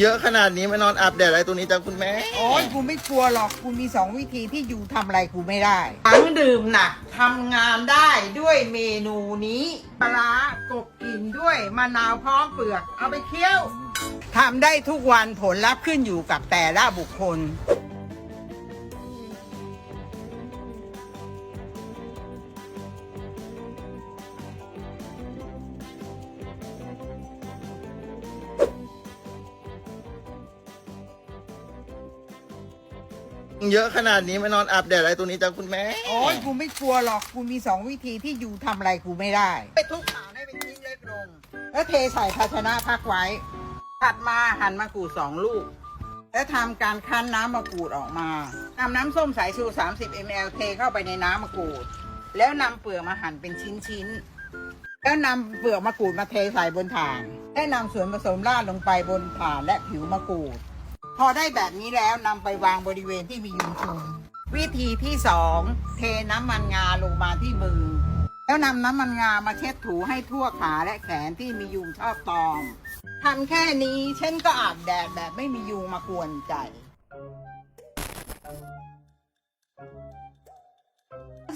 เยอะขนาดนี้มานอนอาบแดดอะไรตรงนี้จ้ะคุณแม่ โอ้ยกูไม่กลัวหรอก กูมีสองวิธีที่อยู่ทำอะไรกูไม่ได้ทั้งดื่มหนักทำงานได้ด้วยเมนูนี้ปลาร้ากบกินด้วยมะนาวพร้อมเปลือก เอาไปเคี่ยวทำได้ทุกวันผลลัพธ์ขึ้นอยู่กับแต่ละบุคคล เยอะขนาดนี้มานอนอาบแดดอะไรตรงนี้จ้ะคุณแม่โอ้ยกูไม่กลัวหรอกกูมีสองวิธีที่อยู่ทำอะไรกูไม่ได้ ไปทุกข่าวให้เป็นชิ้นเล็กลง แล้วเทใส่ภาชนะพักไว้ ถัดมาหั่นมะกรูดสองลูก แล้วทำการคั้นน้ำมะกรูดออกมานำน้ำส้มสายชู 30 ml เทเข้าไปในน้ำมะกรูด แล้วนำเปลือกมาหั่นเป็นชิ้นๆ แล้วนำเปลือกมะกรูดมาเทใส่บนถ่าน และนำส่วนผสมราดลงไปบนถ่านและผิวมะกรูด พอได้แบบนี้แล้วนำไปวางบริเวณที่มียุงชุมวิธีที่สองเทน้ำมันงาลงมาที่มือ แล้วนำน้ำมันงามาเช็ดถูให้ทั่วขาและแขนที่มียุงชอบตอมทำแค่นี้ฉันก็อาบแดดแบบไม่มียุงมากวนใจ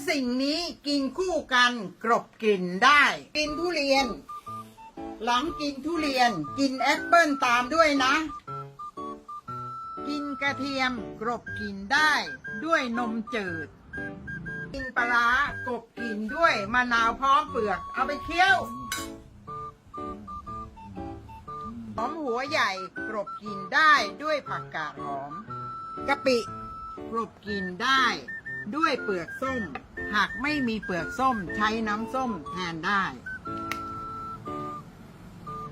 สิ่งนี้กินคู่กันกรบกลิ่นได้ กินทุเรียน หลังกินทุเรียน กินแอปเปิลตามด้วยนะ กระเทียมกรบกลิ่นได้ ด้วยนมจืด กินปลาร้ากรบกลิ่นด้วยมะนาวพร้อมเปลือก เอาไปเคี่ยวหอมหัวใหญ่กรบกลิ่นได้ด้วยผักกาดหอมกะปิกรบกลิ่นได้ ด้วยเปลือกส้ม หากไม่มีเปลือกส้มใช้น้ำส้มแทนได้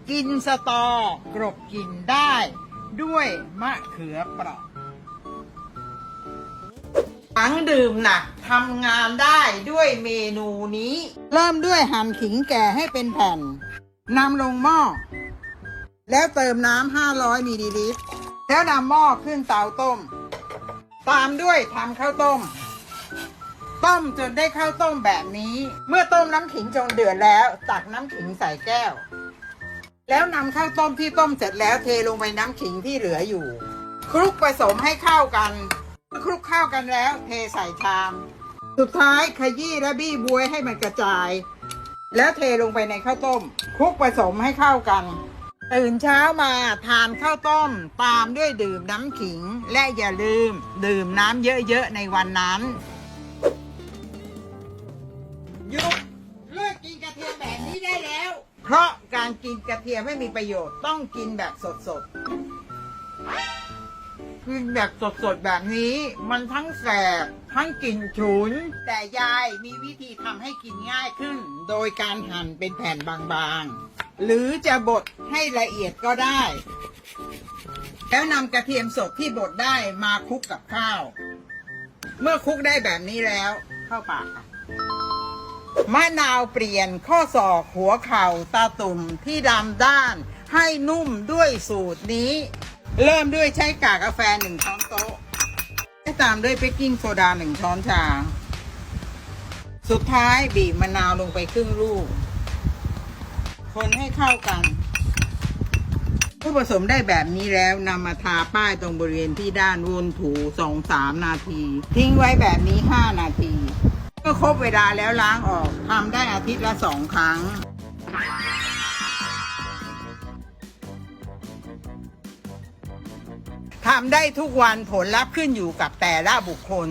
กินสตอกรบกลิ่นได้ ด้วยมะเขือเปราะทั้งดื่มหนักทำงานได้ด้วยเมนูนี้ เริ่มด้วยหั่นขิงแก่ให้เป็นแผ่นนำลงหม้อ แล้วเติมน้ำ 500มิลลิลิตร แล้วนำหม้อขึ้นเตาต้ม ตามด้วยทำข้าวต้ม ต้มจนได้ข้าวต้มแบบนี้ เมื่อต้มน้ำขิงจนเดือดแล้ว ตักน้ำขิงใส่แก้ว แล้วนำข้าวต้มที่ต้มเสร็จแล้วเทลงไปน้ำขิงที่เหลืออยู่ คลุกผสมให้เข้ากัน คลุกเข้ากันแล้วเทใส่ชาม สุดท้ายขยี้และบี้บวยให้มันกระจาย แล้วเทลงไปในข้าวต้มคลุกผสมให้เข้ากัน ตื่นเช้ามาทานข้าวต้มตามด้วยดื่มน้ำขิง และอย่าลืม ดื่มน้ำเยอะๆในวันนั้นยุ เพราะการกินกระเทียมไม่มีประโยชน์ต้องกินแบบสดๆกินแบบสดๆแบบนี้ มันทั้งแสบทั้งกลิ่นฉุน แต่ยายมีวิธีทำให้กินง่ายขึ้น โดยการหั่นเป็นแผ่นบางๆ หรือจะบดให้ละเอียดก็ได้ แล้วนำกระเทียมสดที่บดได้มาคลุกกับข้าว เมื่อคลุกได้แบบนี้แล้วเข้าปากค่ะ มะนาวเปลี่ยนข้อศอกหัวเข่าตาตุ่มที่ดำด้าน ให้นุ่มด้วยสูตรนี้ เริ่มด้วยใช้กากกาแฟหนึ่งช้อนโต๊ะและตามด้วยเบกกิ้งโซดาหนึ่งช้อนชา สุดท้ายบีบมะนาวลงไปครึ่งลูก คนให้เข้ากันเมื่อผสมได้แบบนี้แล้วนำมาทาป้ายตรงบริเวณที่ด้านวนถูสองสามนาที ทิ้งไว้แบบนี้ห้านาที มื่อครบเวลาแล้วล้างออกทำได้อาทิตย์ละสองครั้ง ทำได้ทุกวันผลลัพธ์ขึ้นอยู่กับแต่ละบุคคล